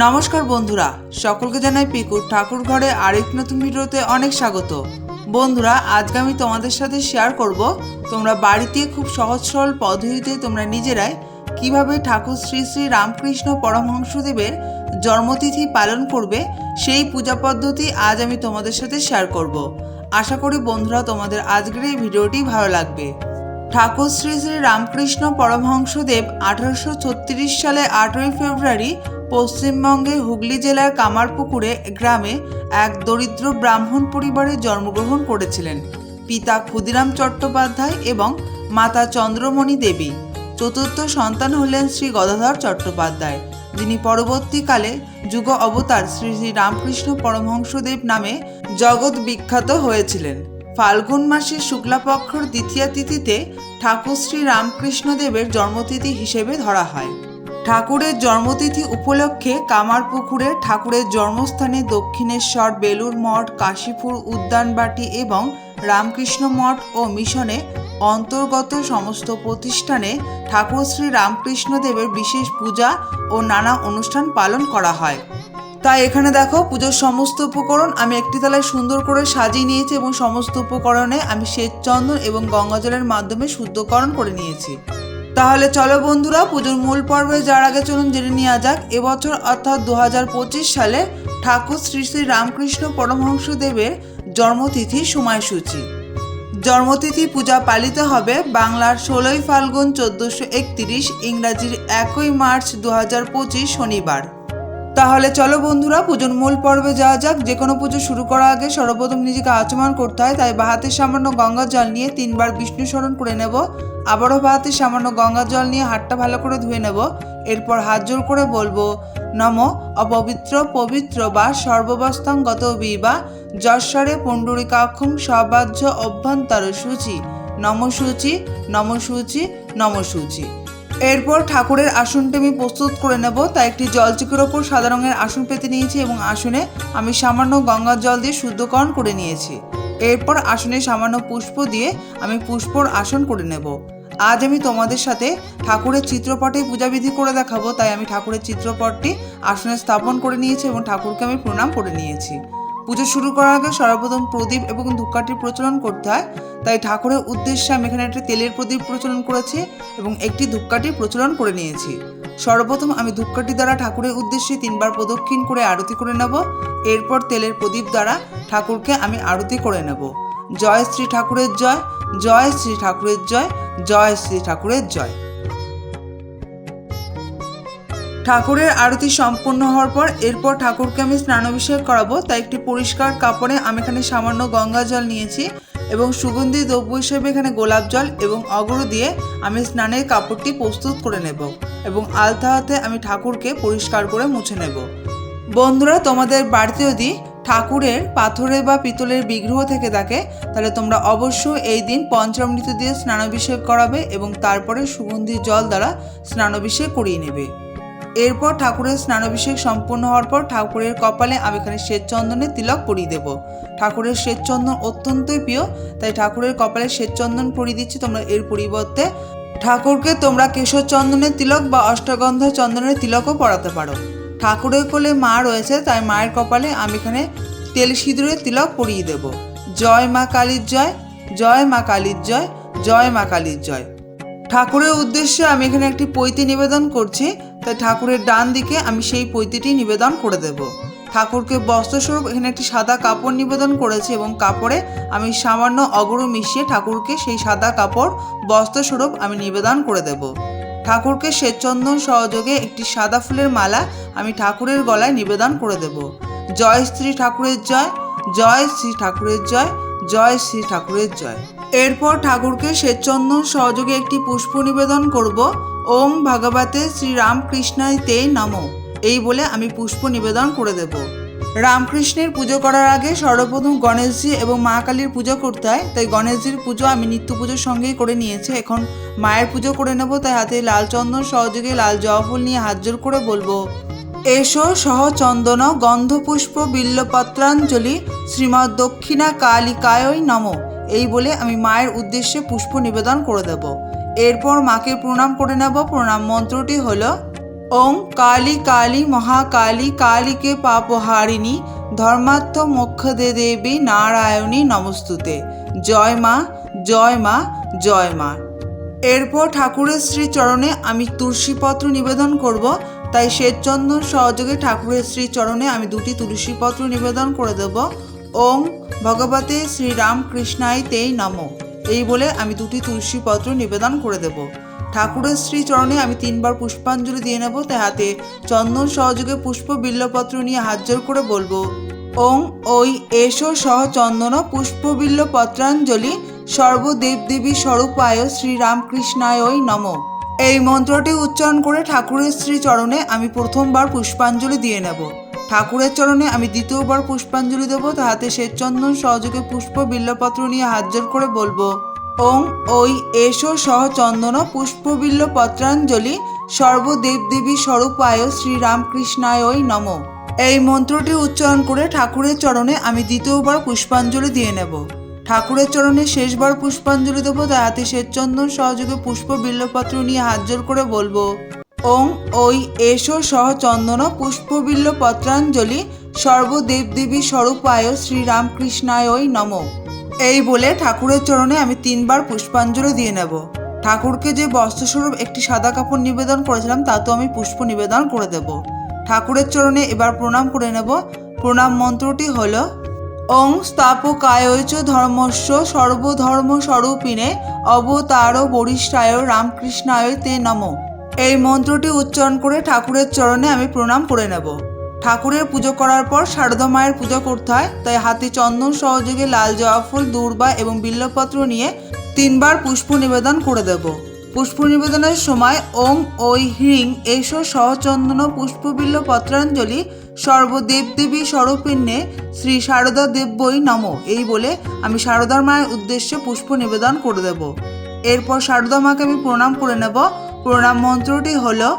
নমস্কার বন্ধুরা, সকলকে জানাই পিকুর ঠাকুর ঘরে আরেক নতুন ভিডিওতে অনেক স্বাগত। বন্ধুরা, আজকে আমি তোমাদের সাথে শেয়ার করব, তোমরা বাড়িতে খুব সহজ সরল পদ্ধতিতে তোমরা নিজেরাই কীভাবে ঠাকুর শ্রী শ্রী রামকৃষ্ণ পরমহংসদেবের জন্মতিথি পালন করবে, সেই পূজা পদ্ধতি আজ আমি তোমাদের সাথে শেয়ার করব। আশা করি বন্ধুরা, তোমাদের আজকের এই ভিডিওটি ভালো লাগবে। ঠাকুর শ্রী শ্রী রামকৃষ্ণ পরমহংসদেব আঠারোশো ছত্রিশ সালে আঠেরোই ফেব্রুয়ারি পশ্চিমবঙ্গের হুগলি জেলার কামারপুকুরে গ্রামে এক দরিদ্র ব্রাহ্মণ পরিবারে জন্মগ্রহণ করেছিলেন। পিতা ক্ষুদিরাম চট্টোপাধ্যায় এবং মাতা চন্দ্রমণি দেবী। চতুর্থ সন্তান হলেন শ্রী গদাধর চট্টোপাধ্যায়। যিনি পরবর্তীকালে যুগ অবতার শ্রী শ্রী রামকৃষ্ণ পরমহংসদেব নামে জগৎ বিখ্যাত হয়েছিলেন। ফাল্গুন মাসের শুক্লাপক্ষর দ্বিতীয়া তিথিতে ঠাকুর শ্রী রামকৃষ্ণদেবের জন্মতিথি হিসেবে ধরা হয়। ঠাকুরের জন্মতিথি উপলক্ষে কামারপুকুরে ঠাকুরের জন্মস্থানে দক্ষিণেশ্বর বেলুর মঠ, কাশীপুর উদ্যানবাটি এবং রামকৃষ্ণ মঠ ও মিশনে অন্তর্গত সমস্ত প্রতিষ্ঠানে ঠাকুর শ্রী রামকৃষ্ণদেবের বিশেষ পূজা ও নানা অনুষ্ঠান পালন করা হয়। তাই এখানে দেখো পুজোর সমস্ত উপকরণ আমি একটি তলায় সুন্দর করে সাজিয়ে নিয়েছি এবং সমস্ত উপকরণে আমি শ্বেত চন্দন এবং গঙ্গাজলের মাধ্যমে শুদ্ধকরণ করে নিয়েছি। তাহলে চলো বন্ধুরা, পুজোর মূল পর্বে যার আগে চলুন জেনে নেওয়া যাক, এবছর অর্থাৎ দু হাজার পঁচিশ সালে ঠাকুর শ্রী শ্রী রামকৃষ্ণ পরমহংস দেবের জন্মতিথি সময়সূচি। জন্মতিথি পূজা পালিত হবে বাংলার ষোলোই ফাল্গুন চোদ্দোশো একত্রিশ ইংরাজির একই মার্চ দু হাজার পঁচিশ শনিবার। তাহলে চলো বন্ধুরা, পুজোর মূল পর্বে যাওয়া যাক। যে কোনো পুজো শুরু করার আগে সর্বপ্রথম নিজেকে আচমন করতে হয়, তাই বাহাতে সামান্য গঙ্গা জল নিয়ে তিনবার বিষ্ণু স্মরণ করে নেব। আবারও বাহাতে সামান্য গঙ্গা জল নিয়ে হাতটা ভালো করে ধুয়ে নেব। এরপর হাত জোর করে বলব, নম অপবিত্র পবিত্র বা সর্ববস্তাং গত বিবা যশ্বরে পুণ্ডরিকাক্ষম সবাহ্য অভ্যন্তর সূচি। নম সূচি নম সূচি নম সূচি। এরপর ঠাকুরের আসনটি আমি প্রস্তুত করে নেব। তাই একটি জলচিকের ওপর সাদা রঙের আসন পেতে নিয়েছি এবং আসনে আমি সামান্য গঙ্গার জল দিয়ে শুদ্ধকরণ করে নিয়েছি। এরপর আসনে সামান্য পুষ্প দিয়ে আমি পুষ্পর আসন করে নেব। আজ আমি তোমাদের সাথে ঠাকুরের চিত্রপটে পূজাবিধি করে দেখাবো। তাই আমি ঠাকুরের চিত্রপটটি আসনে স্থাপন করে নিয়েছি এবং ঠাকুরকে আমি প্রণাম করে নিয়েছি। পুজো শুরু করার আগে সর্বপ্রথম প্রদীপ এবং ধূপকাঠির প্রচলন করতে হয়। তাই ঠাকুরের উদ্দেশ্যে আমি এখানে একটি তেলের প্রদীপ প্রচলন করেছি এবং একটি ধূপকাঠির প্রচলন করে নিয়েছি। সর্বপ্রথম আমি ধূপকাঠি দ্বারা ঠাকুরের উদ্দেশ্যে তিনবার প্রদক্ষিণ করে আরতি করে নেব। এরপর তেলের প্রদীপ দ্বারা ঠাকুরকে আমি আরতি করে নেব। জয় শ্রী ঠাকুরের জয় জয় শ্রী ঠাকুরের জয় জয় শ্রী ঠাকুরের জয়। ঠাকুরের আরতি সম্পূর্ণ হওয়ার পর এরপর ঠাকুরকে আমি স্নানাভিষেক করাবো, তাই একটি পরিষ্কার কাপড়ে আমি এখানে সামান্য গঙ্গা জল নিয়েছি এবং সুগন্ধি দ্রব্য হিসেবে এখানে গোলাপ জল এবং অগ্র দিয়ে আমি স্নানের কাপড়টি প্রস্তুত করে নেব এবং আলতা হাতে আমি ঠাকুরকে পরিষ্কার করে মুছে নেব। বন্ধুরা, তোমাদের বাড়িতে যদি ঠাকুরের পাথরের বা পিতলের বিগ্রহ থেকে থাকে, তাহলে তোমরা অবশ্যই এই দিন পঞ্চামৃত দিয়ে স্নানাভিষেক করাবে এবং তারপরে সুগন্ধি জল দ্বারা স্নানাভিষেক করিয়ে নেবে। এরপর ঠাকুরের স্নানাভিষেক সম্পূর্ণ হওয়ার পর ঠাকুরের কপালে আমি এখানে শ্বেত চন্দনের তিলক পরিয়ে দেব। ঠাকুরের শ্বেত চন্দন অত্যন্তই প্রিয়, তাই ঠাকুরের কপালে শ্বেত চন্দন পরিয়ে দিচ্ছি তোমরা এর পরিবর্তে। ঠাকুরকে তোমরা কেশর চন্দনের তিলক বা অষ্টগন্ধা চন্দনের তিলকও পরাতে পারো। ঠাকুরের কোলে মা রয়েছে, তাই মায়ের কপালে আমি এখানে তেল সিঁদুরের তিলক পরিয়ে দেব। জয় মা কালীর জয় জয় মা কালীর জয় জয় মা কালীর জয়। ঠাকুরের উদ্দেশ্যে আমি এখানে একটি পৈতি নিবেদন করছি। তাই ঠাকুরের ডান দিকে আমি সেই পৈতিটি নিবেদন করে দেব। ঠাকুরকে বস্ত্রস্বরূপ এখানে একটি সাদা কাপড় নিবেদন করেছি এবং কাপড়ে আমি সামান্য অগরু মিশিয়ে ঠাকুরকে সেই সাদা কাপড় বস্ত্রস্বরূপ আমি নিবেদন করে দেব। ঠাকুরকে শ্বেতচন্দন সহযোগে একটি সাদা ফুলের মালা আমি ঠাকুরের গলায় নিবেদন করে দেব। জয় শ্রী ঠাকুরের জয় জয় শ্রী ঠাকুরের জয় জয় শ্রী ঠাকুরের জয়। এরপর ঠাকুরকে শ্বেতচন্দন সহযোগে একটি পুষ্প নিবেদন করব। ওম ভগবতে শ্রী রামকৃষ্ণায় তে নম। এই বলে আমি পুষ্প নিবেদন করে দেব। রামকৃষ্ণের পুজো করার আগে সর্বপ্রথম গণেশজি এবং মা কালীর পুজো করতে হয়। তাই গণেশজির পুজো আমি নিত্য পুজোর সঙ্গেই করে নিয়েছি। এখন মায়ের পুজো করে নেব। তাই হাতে লাল চন্দন সহযোগে লাল জবা ফুল নিয়ে হাত জোর করে বলব, এসো সহ চন্দন গন্ধপুষ্প বিল্লপত্রাঞ্জলি শ্রীমৎ দক্ষিণা কালিকায়ই নম। এই বলে আমি মায়ের উদ্দেশ্যে পুষ্প নিবেদন করে দেব। এরপর মাকে প্রণাম করে নেব। প্রণাম মন্ত্রটি হলো ওং কালী কালী মহাকালী কালীকে পাপহারিণী ধর্মার্থ মোক্ষ দে দেবী নারায়ণী নমস্তুতে। জয় মা জয় মা জয় মা। এরপর ঠাকুরের শ্রী চরণে আমি তুলসীপত্র নিবেদন করব। তাই শ্বেতচন্দন সহযোগে ঠাকুরের শ্রী চরণে আমি দুটি তুলসীপত্র নিবেদন করে দেব। ওং ভগবতে শ্রীরাম কৃষ্ণায় তেই নম। এই বলে আমি দুটি তুলসীপত্র নিবেদন করে দেব। ঠাকুরের শ্রী চরণে আমি তিনবার পুষ্পাঞ্জলি দিয়ে নেব, তাই হাতে চন্দন সহযোগে পুষ্প বিল্লপত্র নিয়ে হাত করে বলব, ওং ওই এসো সহ চন্দন পুষ্প বিল্ল পত্রাঞ্জলি সর্বদেবদেবী স্বরূপায় শ্রীরামকৃষ্ণায় নম। এই মন্ত্রটি উচ্চারণ করে ঠাকুরের শ্রী চরণে আমি প্রথমবার পুষ্পাঞ্জলি দিয়ে নেব। ঠাকুরের চরণে আমি দ্বিতীয়বার পুষ্পাঞ্জলি দেবো, তাহাতে শ্বেতচন্দন সহযোগে পুষ্প বিল্লপত্র নিয়ে হাত জোর করে বলব, ওং, ওই, এসো পুষ্প পুষ্পবিল্ল পত্রাঞ্জলি সর্বদেবদেবী স্বরূপায় শ্রীরামকৃষ্ণায় নম। এই মন্ত্রটি উচ্চারণ করে ঠাকুরের চরণে আমি দ্বিতীয়বার পুষ্পাঞ্জলি দিয়ে নেব। ঠাকুরের চরণে শেষবার পুষ্পাঞ্জলি দেবো তাই হাতে শ্বেতচন্দন সহযোগে পুষ্প বিল্লপত্র নিয়ে হাত জোর করে বলব ওং, ঐ, এসো সহ চন্দন, পুষ্পবিল্ল, পত্রাঞ্জলি, সর্বদেবদেবী স্বরূপায় শ্রীরামকৃষ্ণায় নম। এই বলে ঠাকুরের চরণে আমি তিনবার পুষ্পাঞ্জলি দিয়ে নেব। ঠাকুরকে যে বস্ত্রস্বরূপ একটি সাদা কাপড় নিবেদন করেছিলাম, তা তো আমি পুষ্প নিবেদন করে দেব। ঠাকুরের চরণে এবার প্রণাম করে নেব। প্রণাম মন্ত্রটি হল, ওং স্থাপকায়চ ধর্মস্য সর্বধর্ম স্বরূপিণে অবতার বরিষ্ঠায় রামকৃষ্ণায় তে নম। এই মন্ত্রটি উচ্চারণ করে ঠাকুরের চরণে আমি প্রণাম করে নেব। ঠাকুরের পুজো করার পর শারদা মায়ের পুজো করতে হয়, তাই হাতে চন্দন সহযোগে লাল জবা ফুল, দূর্বা এবং বিল্লপত্র নিয়ে তিনবার পুষ্প নিবেদন করে দেব। পুষ্প নিবেদনের সময় ওং, ওই হ্রিং এসো সহচন্দন পুষ্পবিল্ল পত্রাঞ্জলি সর্বদেবদেবী স্বরূপিণ্যে শ্রী শারদা দেব্যই নম, এই বলে আমি শারদার মায়ের উদ্দেশ্যে পুষ্প নিবেদন করে দেব। এরপর শারদা মাকে আমি প্রণাম করে নেব। প্রণাম মন্ত্রটি হলো,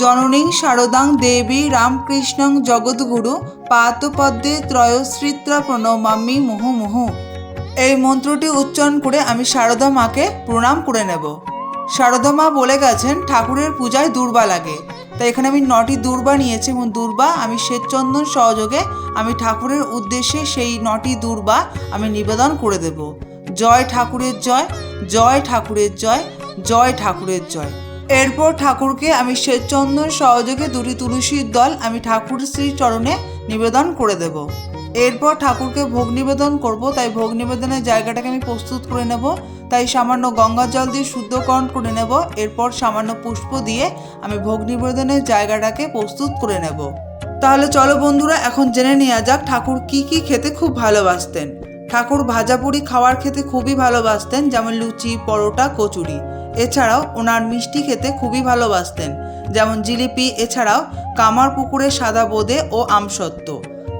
জননী শারদাং দেবী রামকৃষ্ণং জগদ্গুরু পাতপদ্মে ত্রয়শ্রিত্রা প্রণমামি মুহু মুহু এই মন্ত্রটি উচ্চারণ করে আমি শারদা মাকে প্রণাম করে নেব। শারদা মা বলে গেছেন, ঠাকুরের পূজায় দুর্বা লাগে। তাই এখানে আমি নটি দুর্বা নিয়েছি এবং দুর্বা আমি শ্বেতচন্দন সহযোগে আমি ঠাকুরের উদ্দেশ্যে সেই নটি দুর্বা আমি নিবেদন করে দেব। জয় ঠাকুরের জয় জয় ঠাকুরের জয় জয় ঠাকুরের জয়। এরপর ঠাকুরকে আমি শ্বেতচন্দন সহযোগে দুটি তুলসীর দল আমি ঠাকুর শ্রী চরণে নিবেদন করে দেব। এরপর ঠাকুরকে ভোগ নিবেদন করব, তাই ভোগ নিবেদনের জায়গাটাকে আমি প্রস্তুত করে নেব। তাই সামান্য গঙ্গা জল দিয়ে শুদ্ধকরণ করে নেব। এরপর সামান্য পুষ্প দিয়ে আমি ভোগ নিবেদনের জায়গাটাকে প্রস্তুত করে নেব। তাহলে চলো বন্ধুরা, এখন জেনে নেওয়া যাক ঠাকুর কি কি খেতে খুব ভালোবাসতেন। ঠাকুর ভাজাপুরি খাওয়ার খেতে খুবই ভালোবাসতেন, যেমন লুচি, পরোটা, কচুরি। এছাড়াও ওনার মিষ্টি খেতে খুবই ভালোবাসতেন, যেমন জিলিপি, এছাড়াও কামার পুকুরের সাদা বোঁদে ও আমসত্ত্ব।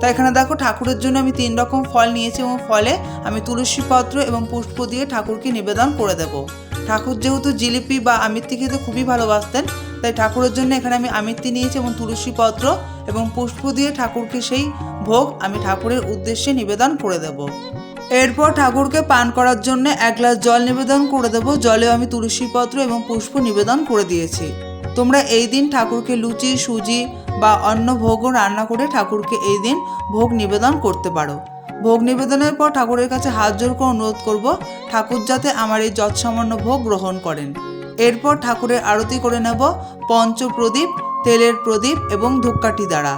তাই এখানে দেখো ঠাকুরের জন্য আমি তিন রকম ফল নিয়েছি এবং ফলে আমি তুলসী পত্র এবং পুষ্প দিয়ে ঠাকুরকে নিবেদন করে দেব। ঠাকুর যেহেতু জিলিপি বা আমিত্তি খেতে খুবই ভালোবাসতেন, তাই ঠাকুরের জন্য এখানে আমি আমিত্তি নিয়েছি এবং তুলসী পত্র এবং পুষ্প দিয়ে ঠাকুরকে সেই ভোগ আমি ঠাকুরের উদ্দেশ্যে নিবেদন করে দেব। এরপর ঠাকুরকে পান করার জন্য এক গ্লাস জল নিবেদন করে দেবো। জলে আমি তুলসী পত্র এবং পুষ্প নিবেদন করে দিয়েছি। তোমরা এই দিন ঠাকুরকে লুচি, সুজি বা অন্য ভোগও রান্না করে ঠাকুরকে এই দিন ভোগ নিবেদন করতে পারো। ভোগ নিবেদনের পর ঠাকুরের কাছে হাত জোর করে অনুরোধ করব, ঠাকুর যাতে আমার এই যৎসামান্য ভোগ গ্রহণ করেন। এরপর ঠাকুরের আরতি করে নেব পঞ্চপ্রদীপ, তেলের প্রদীপ এবং ধূপকাঠি দ্বারা।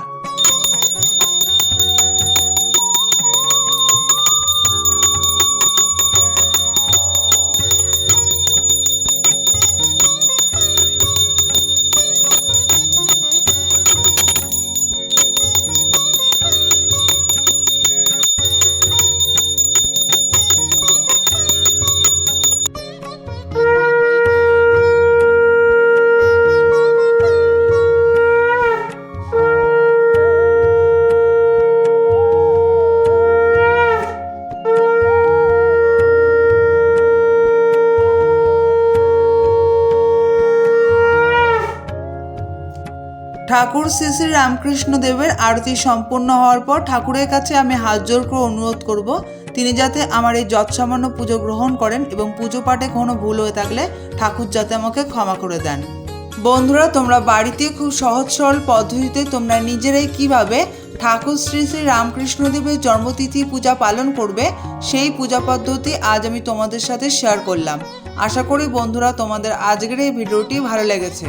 ঠাকুর শ্রী শ্রী রামকৃষ্ণ দেবের আরতি সম্পূর্ণ হওয়ার পর ঠাকুরের কাছে আমি হাত জোর করে অনুরোধ করব, তিনি যাতে আমার এই যৎসামান্য পুজো গ্রহণ করেন এবং পুজো পাঠে কোনো ভুল হয়ে থাকলে ঠাকুর যাতে আমাকে ক্ষমা করে দেন। বন্ধুরা, তোমরা বাড়িতে খুব সহজ সরল পদ্ধতিতে তোমরা নিজেরাই কীভাবে ঠাকুর শ্রী শ্রী রামকৃষ্ণদেবের জন্মতিথি পূজা পালন করবে, সেই পূজা পদ্ধতি আজ আমি তোমাদের সাথে শেয়ার করলাম। আশা করি বন্ধুরা, তোমাদের আজকের এই ভিডিওটি ভালো লেগেছে।